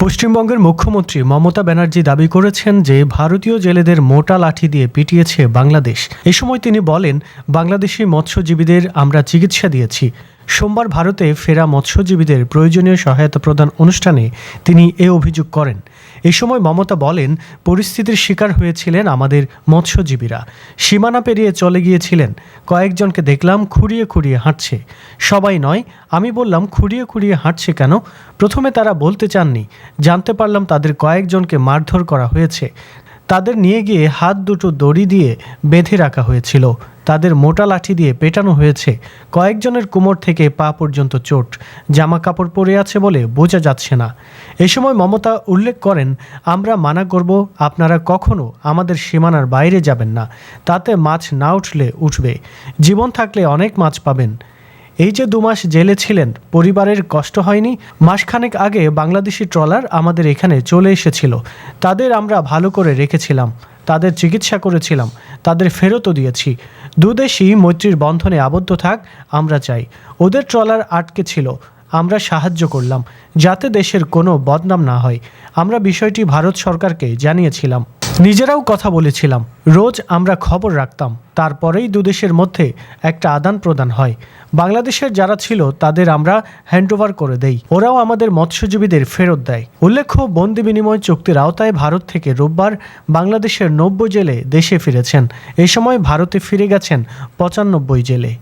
পশ্চিমবঙ্গের মুখ্যমন্ত্রী মমতা ব্যানার্জি দাবি করেছেন যে ভারতীয় জেলেদের মোটা লাঠি দিয়ে পিটিয়েছে বাংলাদেশ। এ সময় তিনি বলেন, বাংলাদেশি মৎস্যজীবীদের আমরা চিকিৎসা দিয়েছি। সোমবার ভারতে ফেরা মৎস্যজীবীদের প্রয়োজনীয় সহায়তা প্রদান অনুষ্ঠানে তিনি এ অভিযোগ করেন। এ সময় মমতা বলেন, পরিস্থিতির শিকার হয়েছিলেন আমাদের মৎস্যজীবীরা। সীমানা পেরিয়ে চলে গিয়েছিলেন। কয়েকজনকে দেখলাম খুঁড়িয়ে খুঁড়িয়ে হাঁটছে। সবাই নয়, আমি বললাম, খুঁড়িয়ে খুঁড়িয়ে হাঁটছে কেন? প্রথমে তারা বলতে চাননি। জানতে পারলাম তাদের কয়েকজনকে মারধর করা হয়েছে। তাদের নিয়ে গিয়ে হাত দুটো দড়ি দিয়ে বেঁধে রাখা হয়েছিল। তাদের মোটা লাঠি দিয়ে পেটানো হয়েছে। কয়েকজনের কোমর থেকে পা পর্যন্ত চোট। জামা কাপড় পরে আছে বলে বোঝা যাচ্ছে না। এ সময় মমতা উল্লেখ করেন, আমরা মানা করব, আপনারা কখনো আমাদের সীমানার বাইরে যাবেন না। তাতে মাছ না উঠলে উঠবে। জীবন থাকলে অনেক মাছ পাবেন। এই যে দু মাস জেলে ছিলেন, পরিবারের কষ্ট হয়নি, মাসখানেক আগে বাংলাদেশি ট্রলার আমাদের এখানে চলে এসেছিল। তাদের আমরা ভালো করে রেখেছিলাম, তাদের চিকিৎসা করেছিলাম, তাদের ফেরতও দিয়েছি। দুদেশই মৈত্রীর বন্ধনে আবদ্ধ থাক, আমরা চাই। ওদের ট্রলার আটকে ছিল, আমরা সাহায্য করলাম, যাতে দেশের কোনো বদনাম না হয়। আমরা বিষয়টি ভারত সরকারকে জানিয়েছিলাম। নিজেরাও কথা বলেছিলাম, রোজ আমরা খবর রাখতাম, তারপরেই দুদেশের মধ্যে একটা আদান প্রদান হয়। বাংলাদেশের যারা ছিল, তাদের আমরা হ্যান্ডওভার করে দেই। ওরাও আমাদের মৎস্যজীবীদের ফেরত দেয়। উল্লেখ্য, বন্দি বিনিময় চুক্তির আওতায় ভারত থেকে রোববার বাংলাদেশের নব্বই জেলে দেশে ফিরেছেন। এ সময় ভারতে ফিরে গেছেন পঁচানব্বই জেলে।